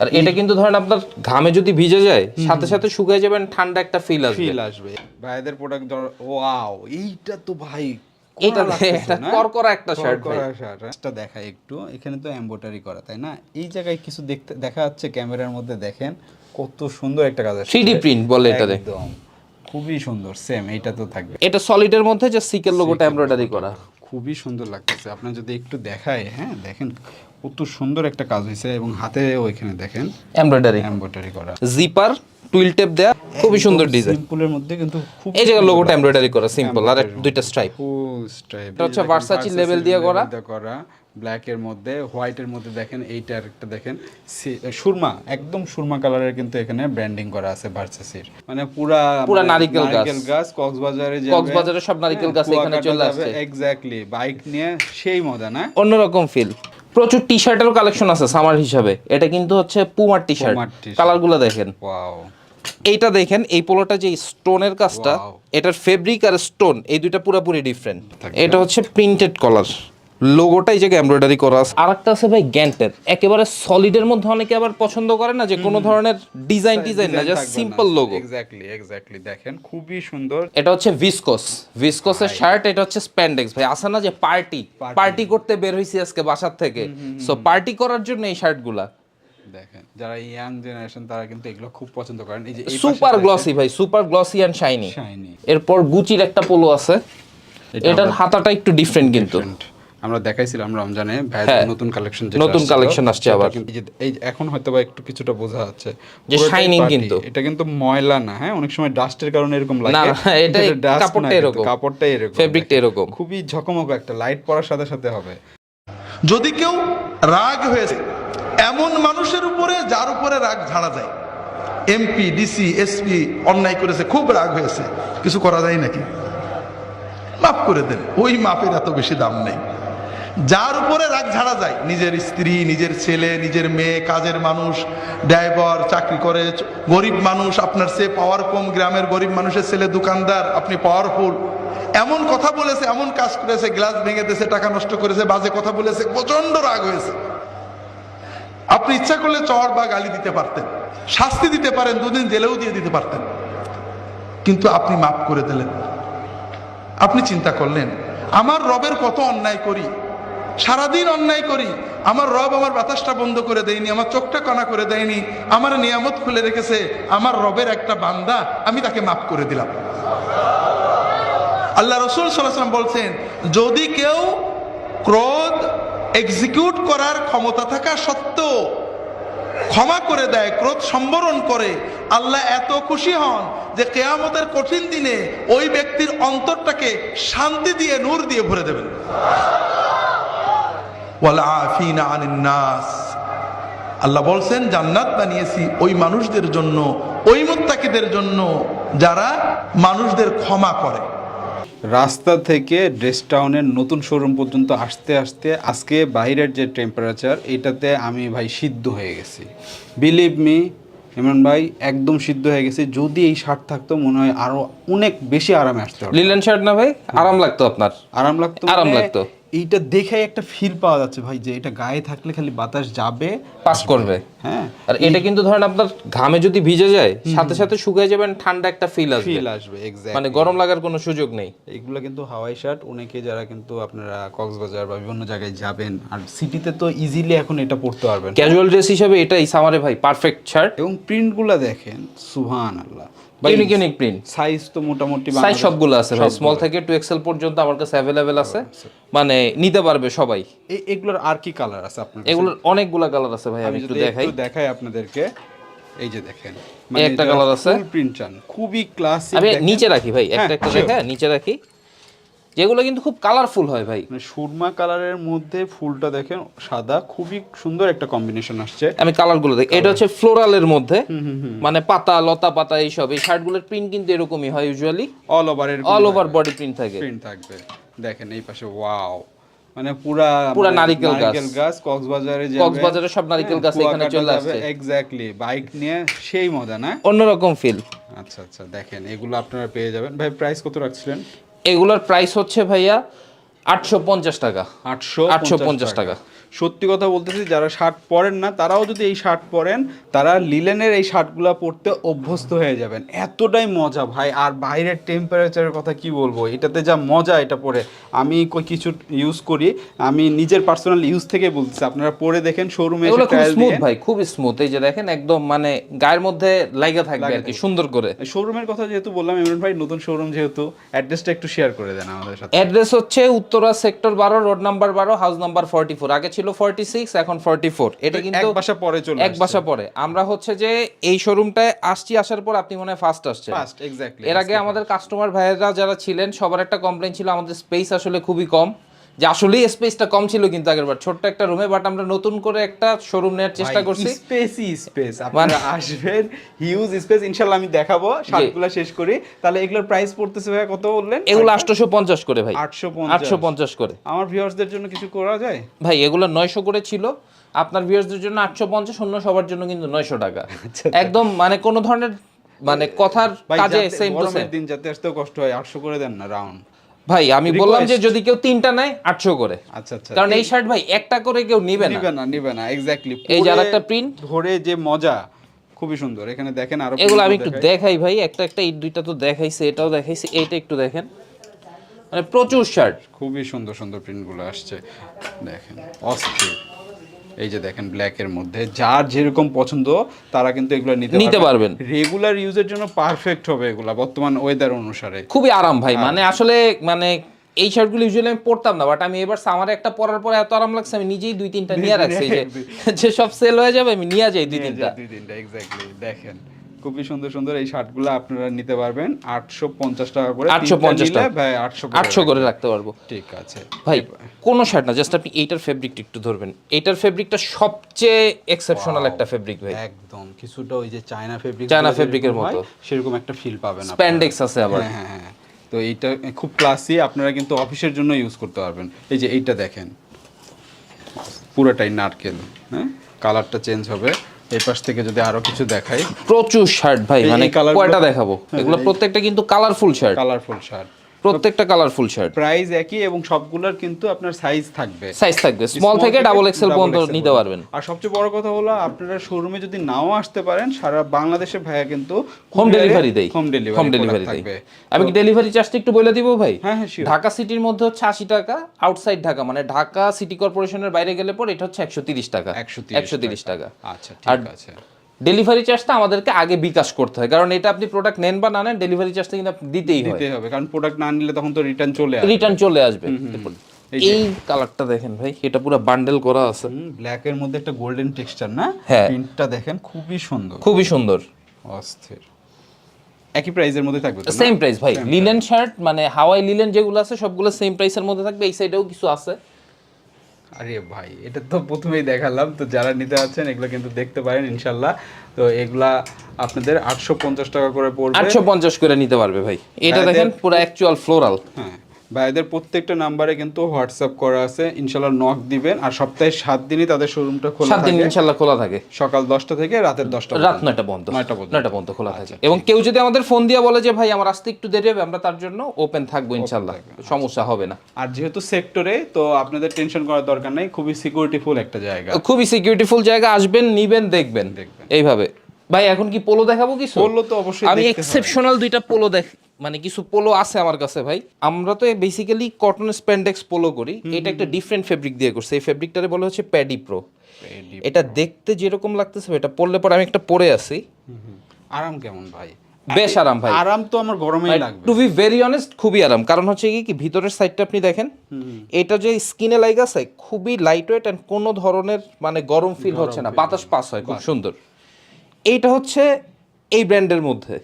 আর এটা কিন্তু ধরেন আপনার ঘামে যদি ভিজে যায় সাথে সাথে শুকিয়ে যাবেন ঠান্ডা একটা ফিল আসবে। ফিল আসবে। ভাইদের প্রোডাক্ট ধর ওয়াও এইটা তো ভাই এটা এটা করকরা একটা শার্ট ভাই। হ্যাঁ? এটা দেখাই একটু। এখানে তো এমব্রয়ডারি করা তাই না? এই জায়গায় কিছু দেখতে দেখা যাচ্ছে ক্যামেরার মধ্যে দেখেন কত সুন্দর একটা কাজ আসছে। 3D print বলে এটারে। একদম। খুবই সুন্দর সেম এটা তো থাকবে। এটা সলিডের মধ্যে যে সিকের লোগোটা এমব্রয়ডারি করা। খুবই সুন্দর লাগতেছে। আপনার যদি একটু দেখায় হ্যাঁ দেখেন কত সুন্দর একটা কাজ হয়েছে এবং হাতে ওইখানে দেখেন এমব্রয়ডারি এমব্রয়ডারি করা। জিপার টুইল টেপ দেয়া খুবই সুন্দর ডিজাইন সিম্পলের মধ্যে কিন্তু খুব এই জায়গায় লোগোটা এমব্রয়ডারি করা সিম্পল আর দুইটা স্ট্রাইপ ফুল স্ট্রাইপ এটা হচ্ছে Versace level দিয়ে করা। করা। ব্ল্যাক এর মধ্যে হোয়াইট এর মধ্যে দেখেন এইটার একটা দেখেন। সুরমা একদম সুরমা কালারের কিন্তু এখানে ব্র্যান্ডিং করা আছে ভার্সেসির মানে পুরা পুরা নারিকেল গাছ। নারিকেল গাছ কক্সবাজারে যাবে। কক্সবাজারে সব নারিকেল গাছ এখানে চলে আসছে। এক্স্যাক্টলি বাইক নিয়ে সেই মজা না? অন্যরকম ফিল প্রচুর টি শার্টেরও কালেকশন আছে সামার হিসাবে। এটা কিন্তু হচ্ছে পুমার টি শার্ট কালার। কালারগুলো দেখেন। এইটা দেখেন এই পোলোটা যে স্টোনের কাজটা এটার ফেব্রিক আর স্টোন এই দুইটা পুরোপুরি ডিফারেন্ট এটা হচ্ছে প্রিন্টেড কলার লোগোটা এই জায়গায় এমব্রয়ডারি করা আছে। আর একটা আছে ভাই গ্যান্টের। একেবারে সলিডের মধ্যে অনেকে আবার পছন্দ করে না যে কোনো ধরনের ডিজাইন ডিজাইন না just simple logo exactly exactly দেখেন খুবই সুন্দর। এটা হচ্ছে ভিসকোস ভিসকোসের শার্ট এটা হচ্ছে স্প্যান্ডেক্স ভাই আসে না যে পার্টি পার্টি করতে বের হইছি আজকে বাসার থেকে। সো পার্টি করার জন্য এই শার্টগুলা দেখেন যারা ইয়াং জেনারেশন তারা কিন্তু এগুলো খুব পছন্দ করেন। এই যে সুপার গ্লসি ভাই super glossy and shiny shiny এরপর গুচির একটা পোলো আছে। এটার হাতাটা একটু ডিফারেন্ট কিন্তু। আমরা দেখাইছিলাম রমজানে হ্যাঁ। নতুন কালেকশন নতুন collection আসছে আবার। এই এখন হয়তো বা একটু কিছুটা বোঝা যাচ্ছে যে party। কিন্তু। এটা কিন্তু ময়লা না হ্যাঁ অনেক সময় ডাস্টের কারণে এরকম লাগে না, এটা কাপড়টা এরকম। কাপড়টা এরকম ফেব্রিকটা এরকম খুবই ঝকমক একটা লাইট পড়ার সাথে সাথে হবে যদি কেউ রাগ হয়েছে এমন মানুষের উপরে যার উপরে রাগ ঝাড়া যায় এমপি ডিসি এসপি অন্যায় করেছে খুব রাগ হয়েছে কিছু করা যায় নাকি মাফ করে দেন ওই মাপের এত বেশি দাম নেই যার উপরে রাগ ঝাড়া যায়। নিজের স্ত্রী, নিজের ছেলে, নিজের মেয়ে, কাজের মানুষ, ড্রাইভার, চাকরি করে, গরিব মানুষ, আপনার সে পাওয়ার কম, গ্রামের গরিব মানুষের ছেলে, দোকানদার, আপনি পাওয়ারফুল এমন কথা বলেছে, এমন কাজ করেছে গ্লাস ভেঙে দিয়েছে টাকা নষ্ট করেছে, বাজে কথা বলেছে প্রচণ্ড রাগ হয়েছে। আপনি ইচ্ছা করলে চড় বা গালি দিতে পারতেন, শাস্তি দিতে পারেন, দুদিন জেলেও দিয়ে দিতে পারতেন। কিন্তু আপনি মাফ করে দিলেন। আপনি চিন্তা করলেন, আমার রবের কত অন্যায় করি? সারাদিন অন্যায় করি, আমার রব আমার বাতাসটা বন্ধ করে দেয়নি, আমার চোখটা কণা করে দেয়নি, আমার নিয়ামত খুলে রেখেছে, আমার রবের একটা বান্দা, আমি তাকে মাফ করে দিলাম। আল্লাহ রসুল সাল্লাম বলছেন, যদি কেউ ক্রোধ এক্সিকিউট করার ক্ষমতা থাকা সত্ত্বেও ক্ষমা করে দেয়, ক্রোধ সম্বরণ করে, আল্লাহ এত খুশি হন যে কেয়ামতের কঠিন দিনে ওই ব্যক্তির অন্তরটাকে শান্তি দিয়ে, নূর দিয়ে ভরে দেবেন। নাস আল্লাহ বলছেন জান্নাত বানিয়েছি ওই মানুষদের জন্য ওই মুত্তাকিদের জন্য যারা মানুষদের ক্ষমা করে। রাস্তা থেকে ড্রেস টাউনের নতুন শোরুম পর্যন্ত আসতে আসতে আজকে বাইরের যে টেম্পারেচার এটাতে আমি ভাই সিদ্ধ হয়ে গেছি। বিলিভ মি ইমরান ভাই একদম সিদ্ধ হয়ে গেছে। যদি এই শার্ট থাকতো মনে হয় আরও অনেক বেশি আরামে আসতে লিলেন শার্ট না ভাই? আরাম লাগতো আপনার। আরাম লাগতো আরাম মানে লাগতো। এইটা দেখে একটা ফিল পাওয়া যাচ্ছে ভাই যে এটা গায়ে থাকলে খালি বাতাস যাবে। পাস করবে। হ্যাঁ। আর এটা কিন্তু ধরেন আপনার ঘামে যদি ভিজে যায় সাথে সাথে শুকিয়ে যাবেন ঠান্ডা একটা ফিল আসবে। ফিল আসবে এক্স্যাক্ট মানে গরম লাগার কোনো সুযোগ নেই। এগুলো কিন্তু হাওয়াই শার্ট অনেকে যারা কিন্তু আপনারা কক্সবাজার বা বিভিন্ন জায়গায় যাবেন আর সিটিতে তো ইজিলি এখন এটা পড়তে পারবেন। ক্যাজুয়াল ড্রেস হিসেবে এটাই সামারে ভাই পারফেক্ট শার্ট এবং প্রিন্টগুলো দেখেন সুহান আল্লাহ ইউনিক ইউনিক প্রিন্ট সাইজ তো মোটামুটি সাইজ সবগুলো আছে ভাই স্মল থেকে টু এক্সেল পর্যন্ত আমার কাছে অ্যাভেলেবেল আছে। মানে নিতে পারবে সবাই। এগুলোর আর কি কালার আছে আপনার? এগুলোর অনেকগুলো কালার আছে ভাই আমি একটু দেখাই। দেখাই আপনাদেরকে এই যে দেখেন। একটা কালার আছে। প্রিন্ট চান। খুবই ক্লাসিক আমি নিচে রাখি ভাই একটা হ্যাঁ, একটা দেখা নিচে রাখি। যেগুলো কিন্তু খুব কালারফুল হয় ভাই। মানে সুরমা কালারের মধ্যে ফুলটা দেখেন সাদা খুবই সুন্দর একটা কম্বিনেশন আসছে। আমি কালারগুলো দেখি। এটা হচ্ছে ফ্লোরালের মধ্যে। মানে পাতা লতা পাতা এইসব। এই শার্টগুলোর প্রিন্ট কিন্তু এরকমই হয় usually all over all over body print থাকে। প্রিন্ট থাকবে। দেখেন এই পাশে ওয়াও মানে পুরা পুরা নারিকেল গাছ। নারিকেল গাছ কক্সবাজারে যাবে। কক্সবাজারে সব নারিকেল গাছ এখানে চলে আসছে। এক্স্যাক্টলি বাইক নিয়ে সেই মজা না? অন্যরকম ফিল আচ্ছা আচ্ছা। দেখেন এগুলো আপনারা পেয়ে যাবেন। ভাই প্রাইস কত রাখছিলেন? এগুলোর প্রাইস হচ্ছে ভাইয়া আটশো পঞ্চাশ টাকা। আটশো আটশো পঞ্চাশ টাকা। সত্যি কথা বলতেছি যারা শার্ট পরেন না তারাও যদি এই শার্ট পরেন তারা লিলেনের এই শার্টগুলো পরতে অভ্যস্ত হয়ে যাবেন। এতটাই মজা ভাই আর বাইরের টেম্পারেচারের কথা কি বলব? এটাতে যা মজা এটা পরে। আমি কিছু ইউজ করি আমি নিজের পার্সোনাল ইউজ থেকে বলতেছি। আপনারা পরে দেখেন শোরুমে স্মুথ ভাই খুব স্মুথ এই যে দেখেন একদম মানে গায়ের মধ্যে লাগা থাকবে আর কি সুন্দর করে। শোরুমের কথা যেহেতু বললাম ইমরান ভাই নতুন শোরুম যেহেতু অ্যাড্রেসটা একটু শেয়ার করে দেন আমাদের সাথে। অ্যাড্রেস হচ্ছে উত্তরা সেক্টর বারো রোড নাম্বার বারো হাউস নাম্বার ফর্টি ফোর আগে ছিল ফর্টি সিক্স এখন ফর্টি ফোর এটা এক কিন্তু বাসা পরে চলে এক বাসা পরে। আমরা হচ্ছে যে এই শোরুমটায় আসছি আসার পর আপনি মনে হয় ফার্স্ট আসছেন। ফার্স্ট এক্স্যাক্টলি এর আগে আমাদের কাস্টমার ভাইয়েরা যারা ছিলেন সবার একটা কমপ্লেন ছিল আমাদের স্পেস আসলে খুবই কম। যে আসলেই স্পেসটা কম ছিল কিন্তু আগেরবার। ছোট্ট একটা রুমে বাট আমরা নতুন করে একটা শোরুম নেওয়ার চেষ্টা করছি। স্পেসই স্পেস আপনারা আসবেন হিউজ স্পেস ইনশাআল্লাহ আমি দেখাবো শার্টগুলো শেষ করি। তাহলে এগুলোর প্রাইস পড়তেছে ভাই কত বললেন? এগুলো আটশোশো পঞ্চাশ করে ভাই। 850 আটশো পঞ্চাশ করে। আমার ভিউয়ার্সদের জন্য কিছু করা যায়? ভাই এগুলো নয়শো করে ছিল। আপনার ভিউয়ার্সদের জন্য আটশো পঞ্চাশ অন্য সবার জন্য কিন্তু নয়শো টাকা। একদম মানে কোনো ধরনের মানে কথার কাজে সেম টু সেম দিন যাতে আসতেও কষ্ট হয় 800 করে দেন না রাউন্ড ভাই আমি বললাম যে যদি কেউ তিনটা নেয় আটশো করে। আচ্ছা আচ্ছা। কারণ এই শার্ট ভাই একটা করে কেউ নিবে না। নিবে না নিবে না এক্স্যাক্টলি এই যে একটা প্রিন্ট ধরে যে মজা খুবই সুন্দর। এখানে দেখেন আরও এগুলো আমি একটু দেখাই। দেখাই ভাই একটা একটা এই দুইটা তো দেখাইছে এটাও দেখাইছে এইটা একটু দেখেন। মানে প্রচুর শার্ট। খুবই সুন্দর সুন্দর প্রিন্টগুলো আসছে। দেখেন অস্থির। এই যে দেখেন ব্ল্যাক এর মধ্যে যার যেরকম পছন্দ তারা কিন্তু এগুলো নিতে নিতে পারবেন। রেগুলার ইউজের জন্য পারফেক্ট হবে এগুলা বর্তমান ওয়েদার অনুসারে। খুবই আরাম ভাই মানে আসলে মানে এই শার্টগুলো ইউজুয়ালি আমি পরতাম না বাট আমি এবার সামারে একটা পরার পরে এত আরাম লাগছে আমি নিজেই দুই তিনটা নিয়ে রাখছি যে যে সব সেল হয়ে যাবে আমি নিয়ে যাই দুই তিনটা। দুই তিনটা এক্স্যাক্টলি দেখেন। খুবই সুন্দর সুন্দর এই শার্টগুলো আপনারা নিতে পারবেন। আটশো পঞ্চাশ টাকা করে 850 তিনটা নিলে টাকা। ভাই আটশো আটশো করে রাখতে পারব। ঠিক আছে। ভাই কোনো শার্ট না জাস্ট আপনি এইটার ফেব্রিকটা একটু ধরবেন। এইটার ফেব্রিকটা সবচেয়ে এক্সেপশনাল একটা ফেব্রিক ভাই। একদম। কিছুটা ওই যে চায়না ফেব্রিক চায়না এর মতো। সেরকম একটা ফিল পাবেন। স্প্যান্ডেক্স আছে আবার। হ্যাঁ হ্যাঁ হ্যাঁ। তো এইটা খুব ক্লাসি আপনারা কিন্তু অফিসের জন্য ইউজ করতে পারবেন। এই যে এইটা দেখেন। পুরোটাই নারকেল হ্যাঁ? কালারটা চেঞ্জ হবে। এই পাশ থেকে যদি আরও কিছু দেখাই। প্রচুর শার্ট ভাই মানে কালার কয়টা দেখাবো? এগুলো প্রত্যেকটা কিন্তু কালারফুল শার্ট কালারফুল শার্ট প্রত্যেকটা কালারফুল শার্ট প্রাইস একই এবং সবগুলোর কিন্তু আপনার সাইজ থাকবে। সাইজ থাকবে। স্মল থেকে ডাবল এক্সেল পর্যন্ত নিতে পারবেন। আর সবচেয়ে বড় কথা হলো আপনারা শোরুমে যদি নাও আসতে পারেন সারা বাংলাদেশে ভাইয়া কিন্তু হোম ডেলিভারি দেই হোম ডেলিভারি হোম ডেলিভারি দেই আমি কি ডেলিভারি চার্জটা একটু বলে দিব ভাই? হ্যাঁ, হ্যাঁ. ঢাকা সিটির মধ্যে হচ্ছে আশি টাকা আউটসাইড ঢাকা। মানে ঢাকা সিটি কর্পোরেশনের বাইরে গেলে পর এটা হচ্ছে একশো তিরিশ টাকা। 130 একশো তিরিশ টাকা। আচ্ছা ঠিক আছে। ডেলিভারি চার্জটা আমাদেরকে আগে বিকাশ করতে হয়। কারণ এটা আপনি প্রোডাক্ট নেন বা না নেন ডেলিভারি চার্জটা কিন্তু দিতেই হয়। হবে কারণ প্রোডাক্ট না নিলে তখন তো রিটার্ন চলে আসবে। রিটার্ন চলে আসবে। এই কালারটা দেখেন ভাই এটা পুরো বান্ডেল করা আছে। ব্ল্যাক এর মধ্যে একটা গোল্ডেন টেক্সচার না? হ্যাঁ। প্রিন্টটা দেখেন খুবই সুন্দর। খুবই সুন্দর। অস্থির। একই প্রাইসের মধ্যে থাকবে তো সেম প্রাইস ভাই। লিলেন শার্ট মানে হাওয়াই লিলেন যেগুলো আছে সবগুলো সেম প্রাইসের মধ্যে থাকবে এই সাইডেও কিছু আছে। আরে ভাই এটা তো প্রথমেই দেখালাম তো যারা নিতে আছেন এগুলো কিন্তু দেখতে পারেন ইনশাল্লাহ। তো এগুলা আপনাদের আটশো পঞ্চাশ টাকা করে পড়বে। আটশো পঞ্চাশ করে নিতে পারবে ভাই। এটা দেখেন পুরো অ্যাকচুয়াল ফ্লোরাল হ্যাঁ। ভাইদের প্রত্যেকটা নাম্বারে কিন্তু হোয়াটসঅ্যাপ করা আছে। ইনশাল্লাহ নক দিবেন আর সপ্তাহে সাত দিনই তাদের শোরুমটা খোলা সাত দিন ইনশাল্লাহ খোলা থাকে। সকাল দশটা থেকে রাতের দশটা রাত নয়টা পর্যন্ত। নয়টা পর্যন্ত। নয়টা পর্যন্ত খোলা থাকে। এবং কেউ যদি আমাদের ফোন দিয়ে বলে যে ভাই আমার আসতে একটু দেরি হবে আমরা তার জন্য ওপেন থাকব ইনশাল্লাহ সমস্যা হবে না। আর যেহেতু সেক্টরে তো আপনাদের টেনশন করার দরকার নেই। খুবই সিকিউরিটিফুল একটা জায়গা। খুবই সিকিউরিটিফুল জায়গা। আসবেন নিবেন দেখবেন। দেখবেন। এইভাবে। ভাই এখন কি পোলো দেখাবো কিছু? Polo তো অবশ্যই আমি এক্সেপশনাল দুইটা পোলো দেখ মানে কিছু পোলো আছে আমার কাছে ভাই। আমরা তো বেসিক্যালি কটন স্প্যান্ডেক্স পোলো করি। এটা একটা ডিফারেন্ট ফেব্রিক দিয়ে করছে। এই ফেব্রিকটারে বলা হচ্ছে প্যাডি প্রো এটা দেখতে যেরকম লাগতেছে এটা পরলে পরে আমি একটা পরে আছি আরাম কেমন ভাই? বেশ আরাম ভাই। আরাম তো আমার গরমেই লাগবে। টু বি ভেরি অনেস্ট খুবই আরাম। কারণ হচ্ছে কি কি ভিতরের সাইডটা আপনি দেখেন এটা যে স্কিনে লাইগ আছে খুবই লাইট ওয়েট এন্ড কোনো ধরনের মানে গরম ফিল হচ্ছে না। বাতাস পাস হয় খুব সুন্দর। এইটা হচ্ছে এই ব্র্যান্ডের মধ্যে।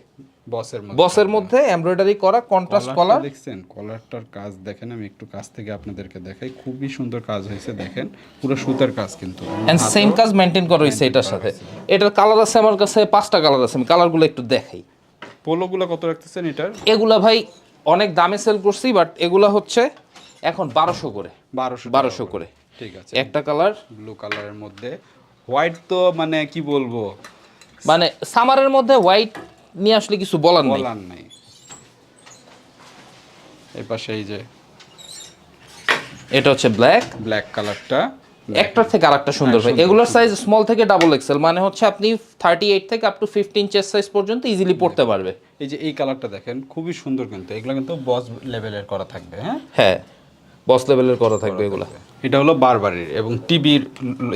বসের মধ্যে। বসের মধ্যে এমব্রয়ডারি করা কন্ট্রাস্ট কলার। দেখছেন? কলারটার কাজ দেখেন আমি একটু কাছ থেকে আপনাদেরকে দেখাই। খুবই সুন্দর কাজ হয়েছে দেখেন। পুরো সুতার কাজ কিন্তু। এন্ড সেম কাজ মেনটেন করা হয়েছে এটার সাথে। এটার কালার আছে আমার কাছে পাঁচটা কালার আছে আমি কালারগুলো একটু দেখাই। পোলোগুলো কত রাখতেছেন এটার? এগুলা ভাই অনেক দামে সেল করছি বাট এগুলা হচ্ছে এখন বারোশো করে। বারোশো বারোশো করে। ঠিক আছে। একটা কালার ব্লু কালারের মধ্যে। হোয়াইট তো মানে কি বলব? মানে সামারের মধ্যে হোয়াইট নিয়ে আসলে কিছু বলার নেই। বলার নাই। এই পাশে এই যে এটা হচ্ছে ব্ল্যাক ব্ল্যাক কালারটা একটার থেকে আরেকটা সুন্দর ভাই। এগুলোর সাইজ স্মল থেকে ডাবল এক্সেল মানে হচ্ছে আপনি থার্টি এইট থেকে up to fifteen chest size পর্যন্ত ইজিলি পড়তে পারবে। এই যে এই কালারটা দেখেন খুবই সুন্দর কিন্তু। এগুলো কিন্তু বস লেভেলের করা থাকবে হ্যাঁ? হ্যাঁ বস লেভেলের করা থাকবে এগুলো। এটা হলো বারবারের এবং টিভির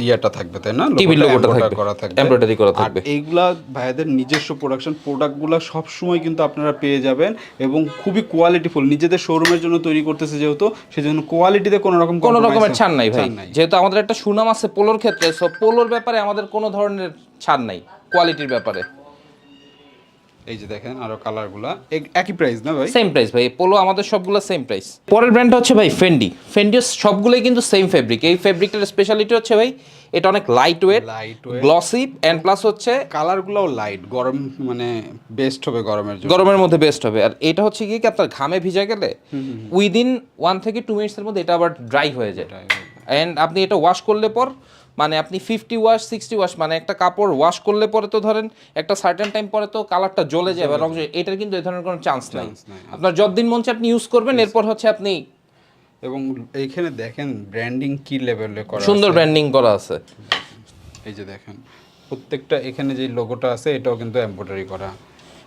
ইয়াটা থাকবে তাই না? টিভির লোগোটা থাকবে। করা থাকবে। এমব্রয়ডারি করা আর থাকবে। এইগুলা ভাইয়াদের নিজস্ব প্রোডাকশন প্রোডাক্টগুলো সব সময় কিন্তু আপনারা পেয়ে যাবেন এবং খুবই কোয়ালিটিফুল নিজেদের শোরুমের জন্য তৈরি করতেছে যেহেতু সেজন্য কোয়ালিটিতে কোনো রকম কোনো রকমের ছাড় নাই ভাই। যেহেতু আমাদের একটা সুনাম আছে পোলোর ক্ষেত্রে সো পোলোর ব্যাপারে আমাদের কোনো ধরনের ছাড় নাই কোয়ালিটির ব্যাপারে। এই যে দেখেন আরও কালারগুলা। এক- একই প্রাইস না ভাই? সেম প্রাইস ভাই পোলো আমাদের সবগুলো সেম প্রাইস পরের ব্র্যান্ড হচ্ছে ভাই ফেন্ডি ফেন্ডি সবগুলোই কিন্তু সেম ফেব্রিক এই ফেব্রিকটার স্পেশালিটি হচ্ছে ভাই এটা অনেক light weight. Glossy and plus হচ্ছে কালারগুলোও লাইট গরম মানে বেস্ট হবে গরমের জন্য। গরমের মধ্যে বেস্ট হবে। আর এটা হচ্ছে কি কি আপনার ঘামে ভিজে গেলে উইদিন ওয়ান থেকে টু মিনিটসের মধ্যে এটা আবার ড্রাই হয়ে যায়। অ্যান্ড আপনি এটা ওয়াশ করলে পর মানে আপনি ফিফটি ওয়াশ সিক্সটি ওয়াশ মানে একটা কাপড় ওয়াশ করলে পরে তো ধরেন একটা সার্টেন টাইম পরে তো কালারটা জ্বলে যায় বা রং। এটার কিন্তু এই ধরনের কোনো চান্স নাই। আপনার যতদিন মন আপনি ইউজ করবেন এরপর হচ্ছে আপনি এবং এইখানে দেখেন ব্র্যান্ডিং কি লেভেলে করা সুন্দর ব্র্যান্ডিং করা আছে। এই যে দেখেন প্রত্যেকটা এখানে যে লোগোটা আছে এটাও কিন্তু এমব্রয়ডারি করা।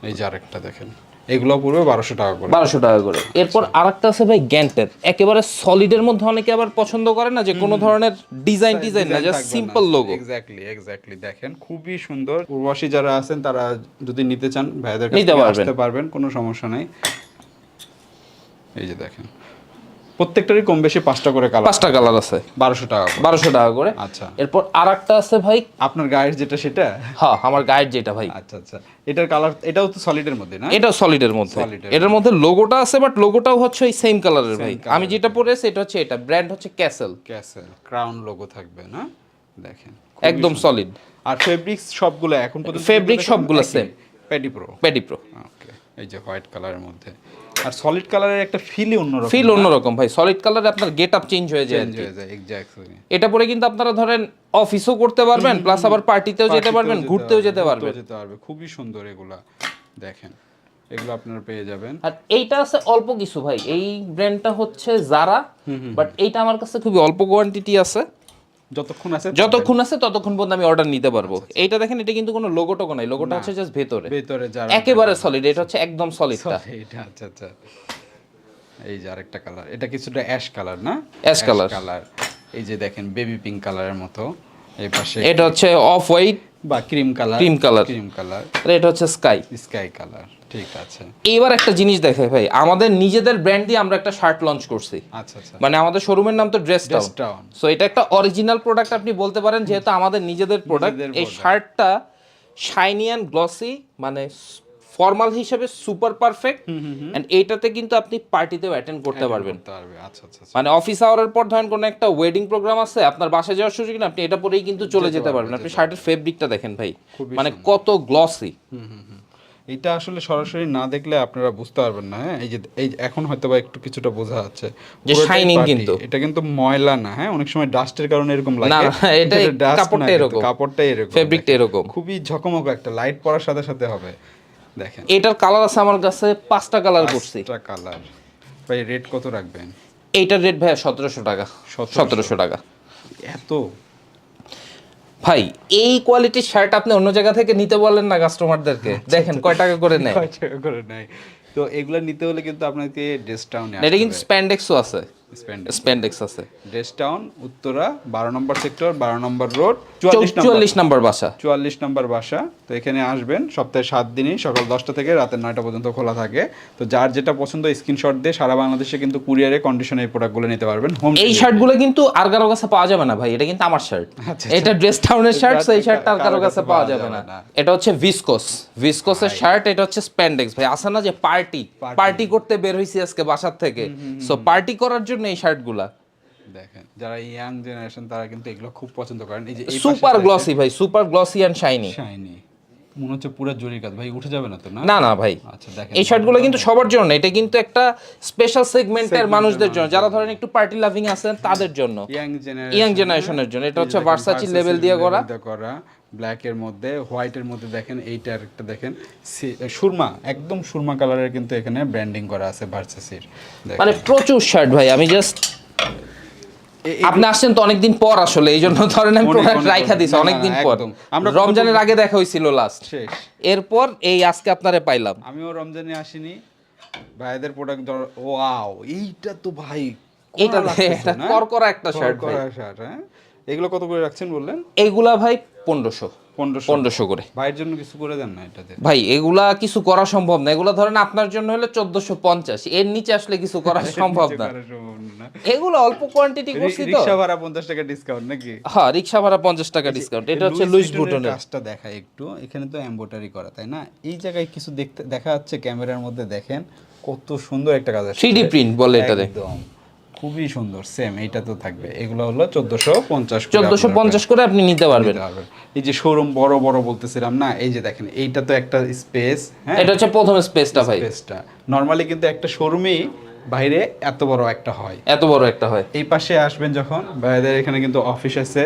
এই যে আরেকটা দেখেন। এগুলো পড়বে বারোশো টাকা করে। বারোশো টাকা করে। এরপর আরেকটা আছে ভাই গ্যান্টের একেবারে সলিডের মধ্যে অনেকে আবার পছন্দ করে না যে কোনো ধরনের ডিজাইন ডিজাইন না just simple logo exactly exactly দেখেন খুবই সুন্দর। প্রবাসী যারা আছেন তারা যদি নিতে চান ভাইদের কাছে আসতে পারবেন কোনো সমস্যা নাই। এই যে দেখেন। প্রত্যেকটারই কম বেশি পাঁচটা করে কালার পাঁচটা কালার আছে। বারোশো টাকা। বারোশো টাকা করে। আচ্ছা। এরপর আর একটা আছে ভাই। আপনার গায়ের যেটা সেটা? হ্যাঁ আমার গায়ের যেটা ভাই। আচ্ছা আচ্ছা। এটার কালার এটাও তো সলিডের মধ্যে না? এটা সলিডের মধ্যে। এটার মধ্যে লোগোটা আছে বাট লোগোটাও হচ্ছে ওই সেম কালারের ভাই। আমি যেটা পরেছি এটা হচ্ছে এটা। ব্র্যান্ড হচ্ছে ক্যাসেল ক্যাসেল ক্রাউন লোগো থাকবে না? দেখেন একদম সলিড আর ফেব্রিক্স সবগুলো এখন পর্যন্ত Fabric সবগুলো সেম পেডি প্রো প্যাডি পেডিপ্রো ওকে এই যে হোয়াইট কালারের মধ্যে। আর সলিড কালারের একটা ফিলই অন্যরকম। ফিল অন্যরকম ভাই। সলিড কালারে আপনার গেট আপ চেঞ্জ হয়ে যায় এটা পরে কিন্তু আপনারা ধরেন অফিসও করতে পারবেন প্লাস আবার পার্টিতেও যেতে পারবেন ঘুরতেও যেতে পারবেন। যেতে পারবে খুবই সুন্দর এগুলা দেখেন। এগুলো আপনারা পেয়ে যাবেন। আর এইটা আছে অল্প কিছু ভাই। এই ব্র্যান্ডটা হচ্ছে জারা বাট এইটা আমার কাছে খুবই অল্প কোয়ান্টিটি আছে। যতক্ষণ আছে যতক্ষণ আছে ততক্ষণ পর্যন্ত আমি অর্ডার নিতে পারব। এইটা দেখেন এটা কিন্তু কোনো লোগো টোগো নাই। লোগোটা হচ্ছে জাস্ট ভেতরে। ভেতরে যারা একেবারে সলিড এটা হচ্ছে একদম সলিডটা এটা আচ্ছা আচ্ছা। এই যে আরেকটা কালার এটা কিছুটা অ্যাশ কালার না? অ্যাশ কালার কালার এই যে দেখেন বেবি পিঙ্ক কালারের মতো। এই পাশে এটা হচ্ছে অফ হোয়াইট বা cream colour cream colour cream colour আর এটা হচ্ছে স্কাই স্কাই কালার ঠিক আছে। এইবার একটা জিনিস দেখে ভাই আমাদের নিজেদের ব্র্যান্ড দিয়ে আমরা একটা শার্ট লঞ্চ করছি। আচ্ছা আচ্ছা। মানে আমাদের শোরুমের নাম তো ড্রেস টাউন সো এটা একটা অরিজিনাল প্রোডাক্ট আপনি বলতে পারেন যেহেতু আমাদের নিজেদের প্রোডাক্ট এই শার্টটা শাইনি অ্যান্ড গ্লসি মানে ফর্মাল হিসেবে সুপার পারফেক্ট এন্ড এইটাতে কিন্তু আপনি পার্টিতেও অ্যাটেন্ড করতে পারবেন। আচ্ছা আচ্ছা আচ্ছা। মানে অফিস আওয়ারের পর ধরেন কোনো একটা ওয়েডিং প্রোগ্রাম আছে আপনার বাসায় যাওয়ার সুযোগ না আপনি এটা পরেই কিন্তু চলে যেতে পারবেন। আপনি শার্টের ফেব্রিকটা দেখেন ভাই। মানে কত গ্লসি এটা আসলে সরাসরি না দেখলে আপনারা বুঝতে পারবেন না হ্যাঁ? এই যে এই এখন হয়তো বা একটু কিছুটা বোঝা যাচ্ছে। যে party। কিন্তু। এটা কিন্তু ময়লা না হ্যাঁ? অনেক সময় ডাস্টের কারণে এরকম লাগে। না, এটা কাপড়টা এরকম। কাপড়টা এরকম। ফেব্রিকটা এরকম। খুবই ঝকমক একটা লাইট পড়ার সাথে সাথে হবে। দেখেন। এটার কালার আছে আমার কাছে পাঁচটা কালার করছি। পাঁচটা কালার ভাই রেট কত রাখবেন? এইটার রেট ভাইয়া সতেরোশো টাকা। 1700 সতেরোশো টাকা। এত? ভাই এই কোয়ালিটির শার্ট আপনি অন্য জায়গা থেকে নিতে বলেন না কাস্টমারদেরকে দেখেন কয় টাকা করে নেয়। কয় টাকা করে নেয়। তো এগুলা নিতে হলে কিন্তু আপনাকে ড্রেস টাউনে এটা কিন্তু স্প্যান্ডেক্সও আছে। স্প্যান্ডেক্স আছে। ড্রেস টাউন উত্তরা বারো নম্বর সেক্টর বারো নম্বর রোড চুয়াল্লিশ নম্বর বাসা। চুয়াল্লিশ নম্বর বাসা। তো এখানে আসবেন সপ্তাহে সাত দিনই সকাল দশটা থেকে রাতের নয়টা পর্যন্ত খোলা থাকে। তো যার যেটা পছন্দ স্ক্রিনশট দিয়ে সারা বাংলাদেশে কিন্তু কুরিয়ারে কন্ডিশনে এই প্রোডাক্টগুলো নিতে পারবেন হোম এই শার্টগুলো কিন্তু আর কারও কাছে পাওয়া যাবে না ভাই এটা কিন্তু আমার শার্ট আচ্ছা, এটা ড্রেস টাউনের শার্ট শার্টটা আর কারও কাছে পাওয়া যাবে না। না। এটা হচ্ছে ভিসকোস ভিসকোসের শার্ট এটা হচ্ছে স্প্যান্ডেক্স ভাই আসে না যে পার্টি পার্টি করতে বের হইছি আজকে বাসার থেকে। সো পার্টি করার জন্য এই শার্টগুলা? দেখেন যারা ইয়াং জেনারেশন তারা কিন্তু এগুলো খুব পছন্দ করেন। এই যে সুপার গ্লসি ভাই super glossy and shiny shiny মনে হচ্ছে পুরো জরির কাজ। ভাই উঠে যাবে না তো না? না না ভাই। আচ্ছা দেখেন এই শার্টগুলো কিন্তু সবার জন্য এটা কিন্তু একটা স্পেশাল সেগমেন্টের মানুষদের জন্য। যারা ধরেন একটু পার্টি লাভিং আছেন তাদের জন্য। ইয়াং জেনারেশনের জন্য। এটা হচ্ছে ভার্সাচি লেভেল দিয়ে করা। করা ব্ল্যাক এর মধ্যে হোয়াইটের মধ্যে দেখেন এইটার একটা দেখেন সুরমা একদম সুরমা কালারের কিন্তু এখানে ব্র্যান্ডিং করা আছে ভার্সাসির মানে প্রচুর শার্ট ভাই আমি জাস্ট আপনি আসছেন তো অনেকদিন পর আসলে এই জন্য ধরেন আমি প্রোডাক্ট রাইখা দিছি অনেকদিন পর। আমরা রমজানের আগে দেখা হয়েছিল লাস্ট শেষ। এরপর এই আজকে আপনারে পাইলাম। আমিও রমজানে আসিনি। ভাইদের প্রোডাক্ট ওয়াও এইটা তো ভাই এটা করকরা একটা শার্ট ভাই। শার্ট হ্যাঁ? এগুলো কত করে রাখছেন বললেন? এইগুলা ভাই পনেরোশো। পনেরোশো। করে। ভাইয়ের জন্য কিছু করে দেন না এটাতে? ভাই এগুলা কিছু করা সম্ভব না। এগুলা ধরেন আপনার জন্য হলে চোদ্দশো পঞ্চাশ। এর নিচে আসলে কিছু করা সম্ভব না। এগুলো অল্প কোয়ান্টিটি করছি তো। রিক্সা ভাড়া পঞ্চাশ টাকা ডিসকাউন্ট নাকি? হ্যাঁ রিক্সা ভাড়া পঞ্চাশ টাকা ডিসকাউন্ট এটা হচ্ছে লুইস বুটনের কাজটা দেখায় একটু। এখানে তো এমব্রয়ডারি করা তাই না? এই জায়গায় কিছু দেখতে দেখা যাচ্ছে ক্যামেরার মধ্যে দেখেন কত সুন্দর একটা কাজ আছে 3D print বলে। একদম। খুবই সুন্দর সেম এইটা তো থাকবে। এগুলো হলো চোদ্দশো পঞ্চাশ চোদ্দশো পঞ্চাশ করে আপনি নিতে পারবেন। এই যে শোরুম বড় বড় বলতেছিলাম না এই যে দেখেন এইটা তো একটা স্পেস হ্যাঁ? এটা হচ্ছে প্রথম স্পেসটা ভাই। স্পেসটা নর্মালি কিন্তু একটা শোরুমেই বাইরে এত বড় একটা হয়। এত বড় একটা হয়। এই পাশে আসবেন যখন ভাইদের এখানে কিন্তু অফিস আছে।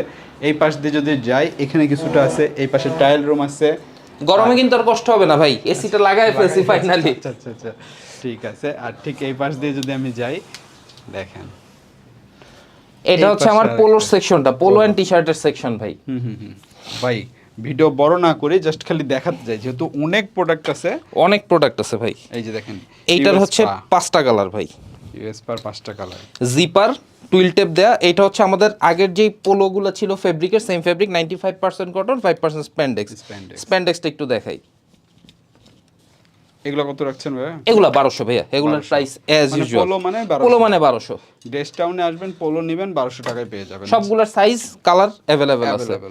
এই পাশ দিয়ে যদি যাই এখানে কিছুটা আছে এই পাশে টাইল রুম আছে। গরমে কিন্তু আর কষ্ট হবে না ভাই এসিটা লাগাই ফেলছি ফাইনালি আচ্ছা আচ্ছা আচ্ছা। ঠিক আছে আর ঠিক এই পাশ দিয়ে যদি আমি যাই দেখেন। এটা হচ্ছে আমার। পোলোর সেকশনটা পোলো। এন্ড টি শার্টের সেকশন ভাই। হুম হুম হুম। ভাই ভিডিও বড় না করে জাস্ট খালি দেখাতে যাই যেহেতু অনেক প্রোডাক্ট আছে। অনেক প্রোডাক্ট আছে ভাই। এই যে দেখেন এইটার হচ্ছে পাঁচটা কালার ভাই। ইউএস পার পাঁচটা কালার জিপার টুইল টেপ দেয়া এটা হচ্ছে আমাদের আগের যেই পোলোগুলো ছিল ফেব্রিকের same fabric ninety five percent cotton five percent spandex. স্প্যান্ডেক্সটা একটু দেখাই। এগুলো কত রাখছেন ভাইয়া? এগুলা বারোশো ভাইয়া এগুলোর প্রাইস অ্যাজ ইউজুয়াল পোলো মানে 1200 পোলো মানে বারোশো। ড্রেস টাউনে আসবেন পোলো নেবেন বারোশো টাকায় পেয়ে যাবেন। সবগুলোর সাইজ কালার অ্যাভেলেবেল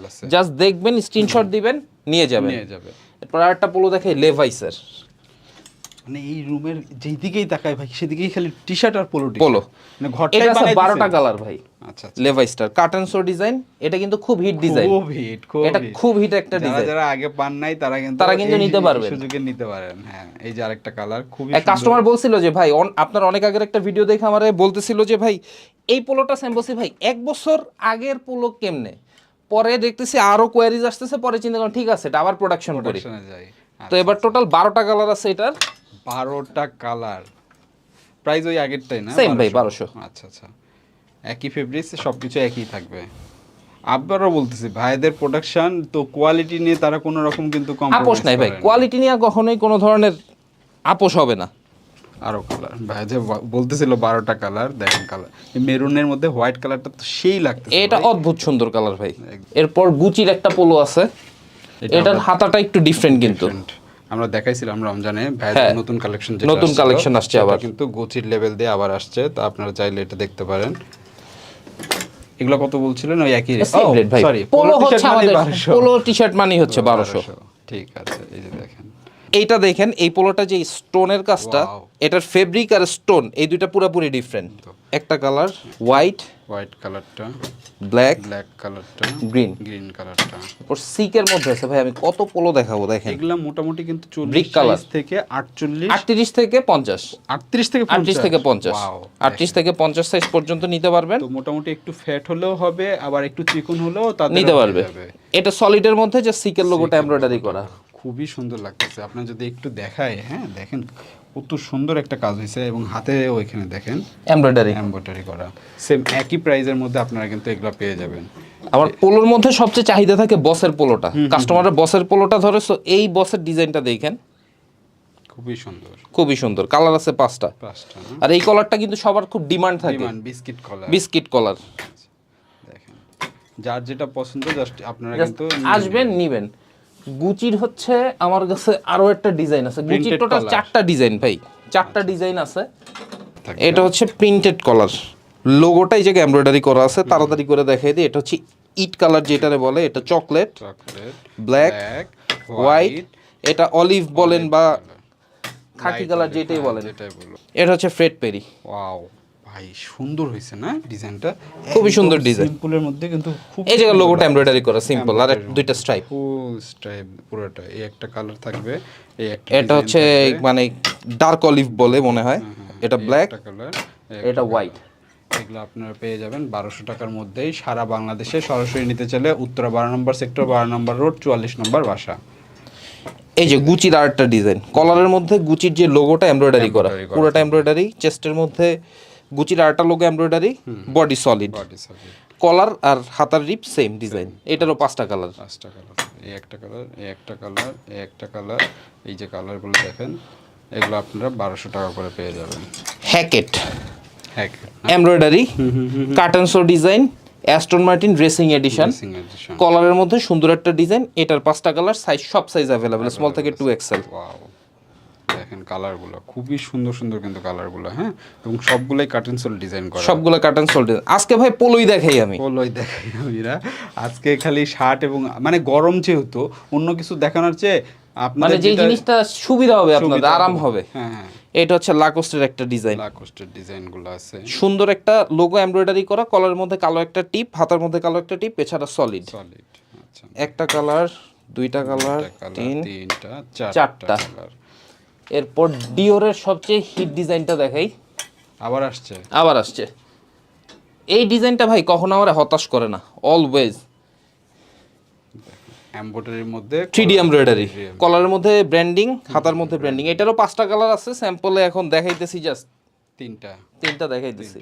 আছে। জাস্ট দেখবেন স্ক্রিনশট দিবেন নিয়ে যাবেন। নিয়ে যাবে। এরপর আরেকটা পোলো দেখাই লেভাইসের মানে এই রুমের যেই দিকেই তাকাই ভাই সেদিকেই খালি টি শার্ট আর পোলো পোলো মানে ঘরটাই আছে বানাই বারোটা কালার ভাই। আচ্ছা আচ্ছা। লেভাইস্টার কার্টন শো ডিজাইন এটা কিন্তু খুব হিট ডিজাইন খুব হিট খুব এটা খুব হিট একটা ডিজাইন যারা আগে পান নাই তারা কিন্তু তারা কিন্তু নিতে পারবেন। সুযোগে নিতে পারেন। হ্যাঁ এই যে আরেকটা কালার খুবই এক কাস্টমার বলছিল যে ভাই আপনার অনেক আগের একটা ভিডিও দেখে আমারে বলতেছিল যে ভাই এই পোলোটা সেম ভাই এক বছর আগের পোলো কেমনে? পরে দেখতেছি আরও কোয়ারিজ আসতেছে পরে চিন্তা করলাম ঠিক আছে এটা আবার প্রোডাকশন করি। তো এবার টোটাল বারোটা কালার আছে এটার। বারোটা কালার। প্রাইস ওই আগেরটাই না? Same ভাই, 1200 আচ্ছা আচ্ছা। একই ফেব্রিক্স সবকিছু একই থাকবে। আবারও বলতেছি ভাইদের প্রোডাকশন তো কোয়ালিটি নিয়ে তারা কোনো রকম কিন্তু কম আপোষ নাই ভাই। কোয়ালিটি নিয়ে কখনোই কোনো ধরনের আপোষ হবে না। আরও কালার ভাই যে বলতেছিল বারোটা কালার দেখেন কালার মেরুনের মধ্যে হোয়াইট কালারটা তো সেই লাগতেছে এটা অদ্ভুত সুন্দর কালার ভাই। এরপর গুচির একটা পোলো আছে। এটার হাতাটা একটু ডিফারেন্ট কিন্তু। আমরা দেখাইছিলাম রমজানে হ্যাঁ। নতুন কালেকশন নতুন কালেকশন আসছে আবার। কিন্তু গোচির লেভেল দিয়ে আবার আসছে তা আপনারা চাইলে এটা দেখতে পারেন। এগুলো কত বলছিলেন? ওই একই সরি পোলো হচ্ছে আমাদের পোলো টি শার্ট মানি হচ্ছে বারোশো। ঠিক আছে এই যে দেখেন। এইটা দেখেন এই পোলোটা যে স্টোনের কাজটা এটার ফেব্রিক আর স্টোন এই দুইটা পুরোপুরি ডিফারেন্ট একটা কালার হোয়াইট হোয়াইট কালারটা ব্ল্যাক ব্ল্যাক কালারটা গ্রিন গ্রিন কালারটা তারপর সিকের মধ্যে আছে ভাই আমি কত পোলো দেখাবো দেখেন। এগুলা মোটামুটি কিন্তু চল্লিশ কালার থেকে আটচল্লিশ আটত্রিশ থেকে পঞ্চাশ। আটত্রিশ থেকে আটত্রিশ থেকে পঞ্চাশ। Wow, আটত্রিশ থেকে পঞ্চাশ সাইজ পর্যন্ত নিতে পারবেন। তো মোটামুটি একটু ফ্যাট হলেও হবে আবার একটু চিকন হলেও তাদের নিতে পারবে। এটা সলিডের মধ্যে যে সিকের লোগোটা এমব্রয়ডারি করা। খুবই সুন্দর লাগতেছে। আপনার যদি একটু দেখায় হ্যাঁ দেখেন কত সুন্দর একটা কাজ হয়েছে এবং হাতে ওইখানে দেখেন এমব্রয়ডারি এমব্রয়ডারি করা। সেম একই প্রাইজের মধ্যে আপনারা কিন্তু এগুলো পেয়ে যাবেন। আবার পোলোর মধ্যে সবচেয়ে চাহিদা থাকে বসের পোলোটা। কাস্টমারের বসের পোলোটা ধরে so এই বসের ডিজাইনটা দেখেন। খুবই সুন্দর। খুবই সুন্দর। কালার আছে পাঁচটা। পাঁচটা আর এই কলারটা কিন্তু সবার খুব ডিমান্ড থাকে। Demand biscuit collar biscuit collar দেখেন। যার যেটা পছন্দ জাস্ট আপনারা কিন্তু আসবেন নিবেন। গুচির হচ্ছে আমার কাছে আরও একটা ডিজাইন আছে। গুচির টোটাল চারটা ডিজাইন ভাই চারটা ডিজাইন আছে। এটা হচ্ছে প্রিন্টেড কলার লোগোটা এই জায়গায় এমব্রয়ডারি করা আছে তাড়াতাড়ি করে দেখাই দিই। এটা হচ্ছে ইট কালার যেটারে বলে এটা চকলেট ব্ল্যাক হোয়াইট এটা অলিভ বলেন বা খাকি কালার যেটাই বলেন। যেটাই এটা হচ্ছে ফ্রেড পেরি ওয়াও ভাই সুন্দর হয়েছে না ডিজাইনটা? খুবই সুন্দর design। সিম্পলের মধ্যে কিন্তু খুব এই জায়গায় লোগোটা এমব্রয়ডারি করা সিম্পল আর দুইটা স্ট্রাইপ ফুল স্ট্রাইপ পুরোটা। এই একটা কালার থাকবে এই একটা এটা হচ্ছে মানে ডার্ক অলিভ বলে মনে হয়। এটা ব্ল্যাক কালার এটা হোয়াইট এগুলো আপনারা পেয়ে যাবেন বারোশো টাকার মধ্যেই। সারা বাংলাদেশে সরাসরি নিতে চাইলে উত্তরা বারো নম্বর সেক্টর বারো নম্বর রোড চুয়াল্লিশ নম্বর বাসা। এই যে গুচির আরেকটা ডিজাইন কলারের মধ্যে গুচির যে লোগোটা এমব্রয়ডারি করা পুরোটা এমব্রয়ডারি চেস্টের মধ্যে গুচির আরেকটা logo embroidery body solid collar আর হাতার রিপ সেম ডিজাইন এটারও পাঁচটা কালার পাঁচটা কালার এই একটা কালার এই একটা কালার এই একটা কালার এই যে কালারগুলো দেখেন এগুলো আপনারা বারোশো টাকা করে পেয়ে যাবেন। হ্যাকেট হ্যাঁ embroidery কার্টেনসো design Aston Martin dressing edition কলারের মধ্যে সুন্দর একটা ডিজাইন এটার পাঁচটা কালার সাইজ সব সাইজ অ্যাভেলেবেল স্মল থেকে টু এক্সেল! দেখেন কালারগুলো খুবই সুন্দর সুন্দর কিন্তু কালারগুলো হ্যাঁ? এবং সবগুলোই কার্টেন সোল ডিজাইন করা। সবগুলো কার্টেন সোল আজকে ভাই পোলোই দেখাই আমি। ওই দেখাই আমিরা। আজকে খালি শার্ট এবং মানে গরম যেহেতু অন্য কিছু দেখানোর চেয়ে মানে আপনাদের যে জিনিসটা সুবিধা হবে আপনাদের আরাম হবে। হ্যাঁ হ্যাঁ। এটা হচ্ছে লাকোস্টের একটা ডিজাইন লাকোস্টের ডিজাইনগুলো আছে। সুন্দর একটা লোগো এমব্রয়ডারি করা কলারের মধ্যে কালো একটা টিপ হাতার মধ্যে কালো একটা টিপ এছাড়া সলিড সলিড আচ্ছা। একটা কালার দুইটা কালার কালার তিনটা। চারটা কালার এরপর ডিওরের সবচেয়ে হিট ডিজাইনটা দেখাই। আবার আসছে। আবার আসছে। এই ডিজাইনটা ভাই কখনো আমার হতাশ করে না অলওয়েজ এমব্রয়ডারির মধ্যে থ্রি ডি এমব্রয়ডারি কলারের মধ্যে ব্র্যান্ডিং হাতার মধ্যে ব্র্যান্ডিং এটারও পাঁচটা কালার আছে স্যাম্পলে এখন দেখাইতেছি জাস্ট তিনটা। তিনটা দেখাইতেছি।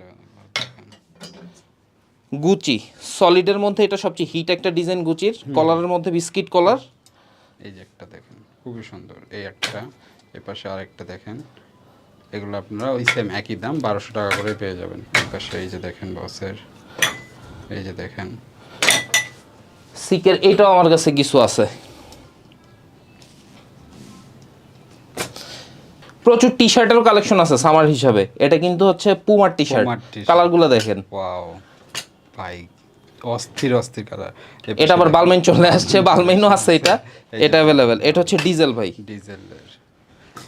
গুচি সলিডের মধ্যে এটা সবচেয়ে হিট একটা ডিজাইন গুচির কলারের মধ্যে বিস্কিট কলার এই যে একটা দেখেন খুবই সুন্দর এই একটা। এ পাশে আরেকটা দেখেন। এগুলো আপনারা ওই সেম একই দাম বারোশো টাকা করে পেয়ে যাবেন। এই পাশে এই যে দেখেন বসের এই যে দেখেন। সিকের এটাও আমার কাছে কিছু আছে। প্রচুর টি শার্টেরও কালেকশন আছে সামার হিসাবে। এটা কিন্তু হচ্ছে পুমার টি শার্ট। কালারগুলো দেখেন। ওয়াও ভাই অস্থির অস্থির কালার এটা আবার বালমেন চলে আসছে বালমেনও আছে এটা। এটা অ্যাভেলেবেল এটা হচ্ছে ডিজেল ভাই। ডিজেলের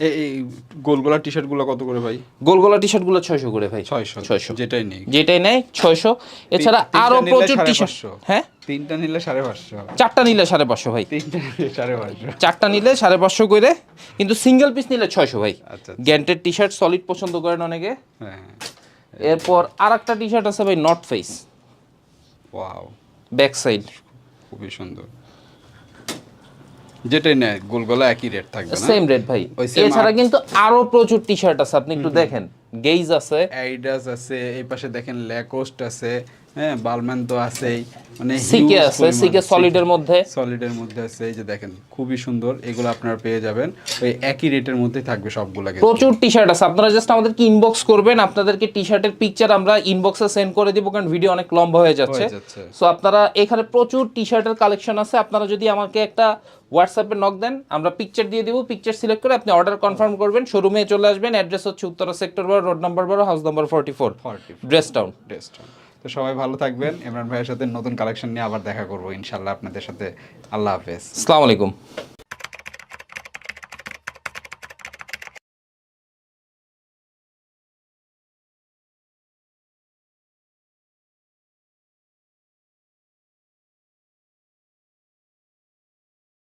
এই গোলগোলা টি শার্টগুলো কত করে ভাই? গোলগোলা টি শার্টগুলো ছয়শো করে ভাই। ছয়শো। ছয়শো। যেটাই নেই। যেটাই নেয় ছয়শো। এছাড়া তিনটা আরও প্রচুর টি শার্ট হ্যাঁ? তিনটা নিলে সাড়ে পাঁচশো। চারটা নিলে সাড়ে পাঁচশো ভাই। তিনটা নিলে সাড়ে পাঁচশো। চারটা নিলে সাড়ে পাঁচশো করে কিন্তু সিঙ্গেল পিস নিলে ছয়শো ভাই। আচ্ছা, গ্যান্টের টি শার্ট সলিড পছন্দ করেন অনেকে। হ্যাঁ এরপর আর একটা টি শার্ট আছে ভাই not face wow back side খুবই সুন্দর। যেটাই নেয় গোলগলা একই রেট থাকবে না? সেম রেট ভাই। এছাড়া কিন্তু আরও প্রচুর টি শার্ট আছে আপনি একটু দেখেন। গেইজ আছে। অ্যাডিডাস আছে এই পাশে দেখেন ল্যাকোস্ট আছে হ্যাঁ বালম্যান তো আছেই। মানে সিকে আছে সিকে সলিডের মধ্যে। সলিডের মধ্যে আছে। এই যে দেখেন খুবই সুন্দর। এগুলো আপনারা পেয়ে যাবেন। ওই একই রেটের মধ্যেই থাকবে সবগুলা। প্রচুর টি শার্ট আছে। আপনারা জাস্ট আমাদেরকে ইনবক্স করবেন আপনাদেরকে টি শার্টের পিকচার আমরা ইনবক্সে সেন্ড করে দিব কারণ ভিডিও অনেক লম্বা হয়ে যাচ্ছে। সো আপনারা এখানে প্রচুর টি শার্টের কালেকশন আছে। আপনারা যদি আমাকে একটা হোয়াটসঅ্যাপে নক দেন আমরা পিকচার দিয়ে দিব। পিকচার সিলেক্ট করে আপনি অর্ডার কনফার্ম করবেন। শোরুমে চলে আসবেন। অ্যাড্রেস হচ্ছে উত্তরা সেক্টর বারো রোড নাম্বার বারো house number forty four 44 dress town Best one. তো সবাই ভালো থাকবেন। ইমরান ভাইয়ের সাথে নতুন কালেকশন নিয়ে আবার দেখা করব। ইনশাল্লাহ আপনাদের সাথে। আল্লাহ হাফেজ। আসসালামু আলাইকুম।